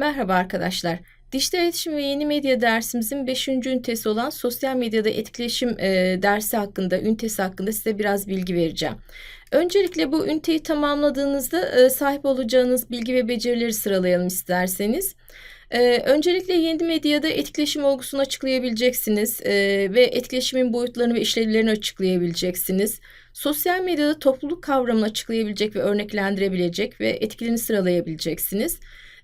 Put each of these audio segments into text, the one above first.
Merhaba arkadaşlar. Dijital iletişim ve yeni medya dersimizin 5. ünitesi olan sosyal medyada etkileşim e, dersi hakkında, ünitesi hakkında size biraz bilgi vereceğim. Öncelikle bu üniteyi tamamladığınızda e, sahip olacağınız bilgi ve becerileri sıralayalım isterseniz. E, öncelikle yeni medyada etkileşim olgusunu açıklayabileceksiniz e, ve etkileşimin boyutlarını ve işlevlerini açıklayabileceksiniz. Sosyal medyada topluluk kavramını açıklayabilecek ve örneklendirebilecek ve etkilerini sıralayabileceksiniz.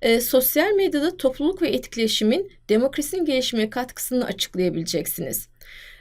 E, sosyal medyada topluluk ve etkileşimin demokrasinin gelişimine katkısını açıklayabileceksiniz.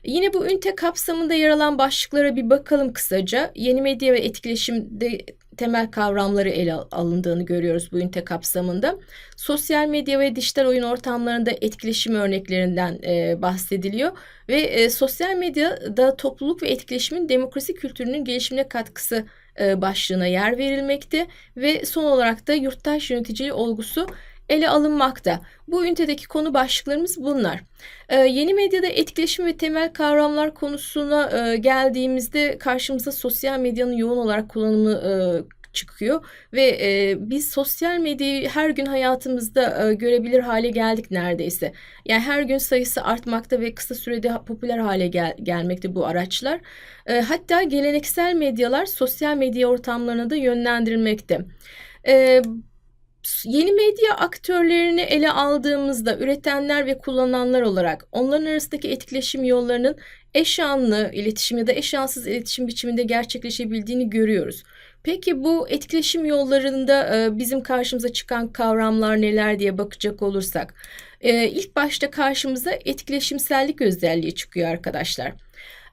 Yine bu ünite kapsamında yer alan başlıklara bir bakalım kısaca. Yeni medya ve etkileşimde temel kavramları ele alındığını görüyoruz bu ünite kapsamında. Sosyal medya ve dijital oyun ortamlarında etkileşim örneklerinden e, bahsediliyor ve e, sosyal medyada topluluk ve etkileşimin demokrasi kültürünün gelişimine katkısı başlığına yer verilmekte ve son olarak da yurttaş yöneticiliği olgusu ele alınmakta. Bu ünitedeki konu başlıklarımız bunlar. Ee, yeni medyada etkileşim ve temel kavramlar konusuna e, geldiğimizde karşımıza sosyal medyanın yoğun olarak kullanımı e, çıkıyor ve e, biz sosyal medyayı her gün hayatımızda e, görebilir hale geldik neredeyse. Yani her gün sayısı artmakta ve kısa sürede popüler hale gel gelmekte bu araçlar. E, hatta geleneksel medyalar sosyal medya ortamlarına da yönlendirilmekte. E, Yeni medya aktörlerini ele aldığımızda üretenler ve kullananlar olarak onların arasındaki etkileşim yollarının eşanlı iletişim ya da eşansız iletişim biçiminde gerçekleşebildiğini görüyoruz. Peki bu etkileşim yollarında e, bizim karşımıza çıkan kavramlar neler diye bakacak olursak, e, ilk başta karşımıza etkileşimsellik özelliği çıkıyor arkadaşlar.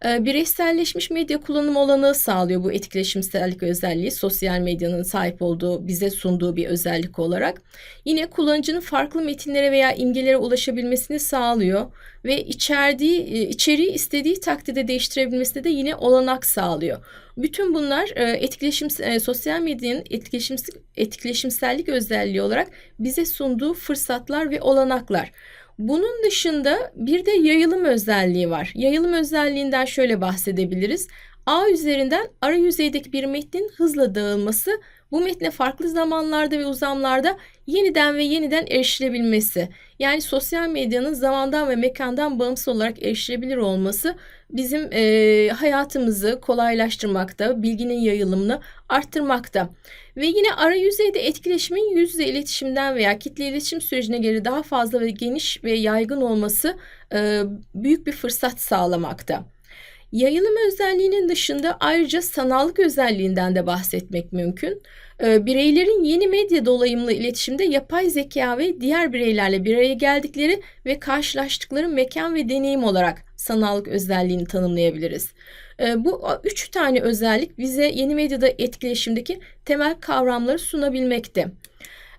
Ee, bireyselleşmiş medya kullanım olanağı sağlıyor bu etkileşimsellik özelliği sosyal medyanın sahip olduğu bize sunduğu bir özellik olarak. Yine kullanıcının farklı metinlere veya imgelere ulaşabilmesini sağlıyor ve içerdiği e, içeriği istediği takdirde değiştirebilmesine de yine olanak sağlıyor. Bütün bunlar e, etkileşim e, sosyal medyanın etkileşim etkileşimsellik özelliği olarak bize sunduğu fırsatlar ve olanaklar. Bunun dışında bir de yayılım özelliği var. Yayılım özelliğinden şöyle bahsedebiliriz. A üzerinden ara yüzeydeki bir metnin hızla dağılması bu metne farklı zamanlarda ve uzamlarda yeniden ve yeniden erişilebilmesi. Yani sosyal medyanın zamandan ve mekandan bağımsız olarak erişilebilir olması bizim e, hayatımızı kolaylaştırmakta, bilginin yayılımını arttırmakta. Ve yine ara yüzeyde etkileşimin yüz yüze iletişimden veya kitle iletişim sürecine göre daha fazla ve geniş ve yaygın olması e, büyük bir fırsat sağlamakta. Yayılım özelliğinin dışında ayrıca sanallık özelliğinden de bahsetmek mümkün. Ee, bireylerin yeni medya dolayımlı iletişimde yapay zeka ve diğer bireylerle bir araya geldikleri ve karşılaştıkları mekan ve deneyim olarak sanallık özelliğini tanımlayabiliriz. Ee, bu üç tane özellik bize yeni medyada etkileşimdeki temel kavramları sunabilmekte.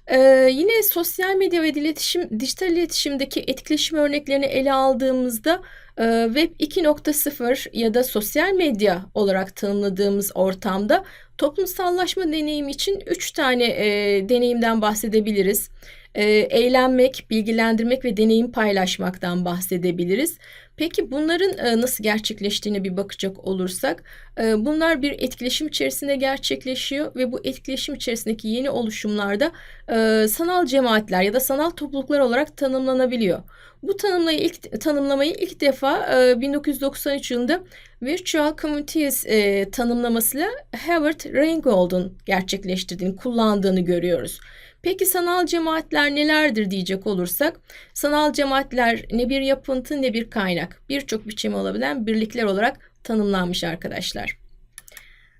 Ee, yine sosyal medya ve iletişim, dijital iletişimdeki etkileşim örneklerini ele aldığımızda Web 2.0 ya da sosyal medya olarak tanımladığımız ortamda toplumsallaşma deneyimi için üç tane e, deneyimden bahsedebiliriz. E, eğlenmek, bilgilendirmek ve deneyim paylaşmaktan bahsedebiliriz. Peki bunların e, nasıl gerçekleştiğine bir bakacak olursak, e, bunlar bir etkileşim içerisinde gerçekleşiyor ve bu etkileşim içerisindeki yeni oluşumlarda e, sanal cemaatler ya da sanal topluluklar olarak tanımlanabiliyor. Bu tanımlamayı ilk, tanımlamayı ilk defa 1993 yılında Virtual Communities tanımlamasıyla Howard Rheingold'un gerçekleştirdiğini, kullandığını görüyoruz. Peki sanal cemaatler nelerdir diyecek olursak, sanal cemaatler ne bir yapıntı ne bir kaynak, birçok biçimi olabilen birlikler olarak tanımlanmış arkadaşlar.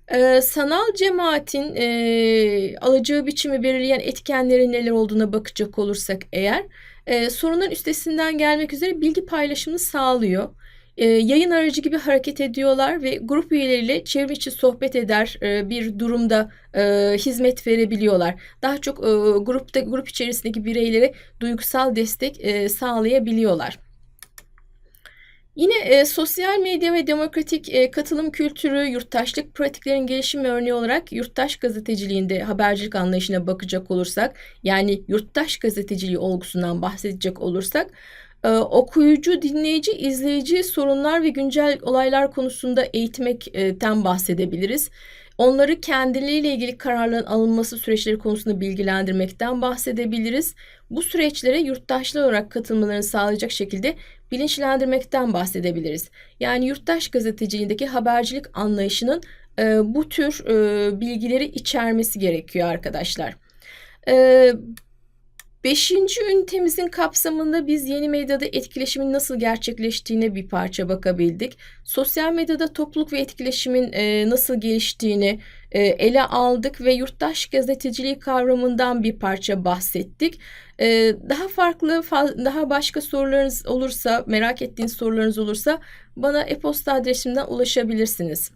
Ee, sanal cemaatin e, alacağı biçimi belirleyen etkenlerin neler olduğuna bakacak olursak eğer, e, sorunun üstesinden gelmek üzere bilgi paylaşımını sağlıyor e, yayın aracı gibi hareket ediyorlar ve grup üyeleriyle çevrim içi sohbet eder e, bir durumda e, hizmet verebiliyorlar. Daha çok e, grupta grup içerisindeki bireylere duygusal destek e, sağlayabiliyorlar. Yine e, sosyal medya ve demokratik e, katılım kültürü, yurttaşlık pratiklerin gelişim örneği olarak yurttaş gazeteciliğinde habercilik anlayışına bakacak olursak, yani yurttaş gazeteciliği olgusundan bahsedecek olursak, ee, okuyucu, dinleyici, izleyici sorunlar ve güncel olaylar konusunda eğitmekten bahsedebiliriz. Onları kendileriyle ilgili kararların alınması süreçleri konusunda bilgilendirmekten bahsedebiliriz. Bu süreçlere yurttaşlar olarak katılmalarını sağlayacak şekilde bilinçlendirmekten bahsedebiliriz. Yani yurttaş gazeteciliğindeki habercilik anlayışının e, bu tür e, bilgileri içermesi gerekiyor arkadaşlar. E, Beşinci ünitemizin kapsamında biz yeni medyada etkileşimin nasıl gerçekleştiğine bir parça bakabildik. Sosyal medyada topluluk ve etkileşimin e, nasıl geliştiğini e, ele aldık ve yurttaş gazeteciliği kavramından bir parça bahsettik. E, daha farklı, daha başka sorularınız olursa, merak ettiğiniz sorularınız olursa bana e-posta adresimden ulaşabilirsiniz.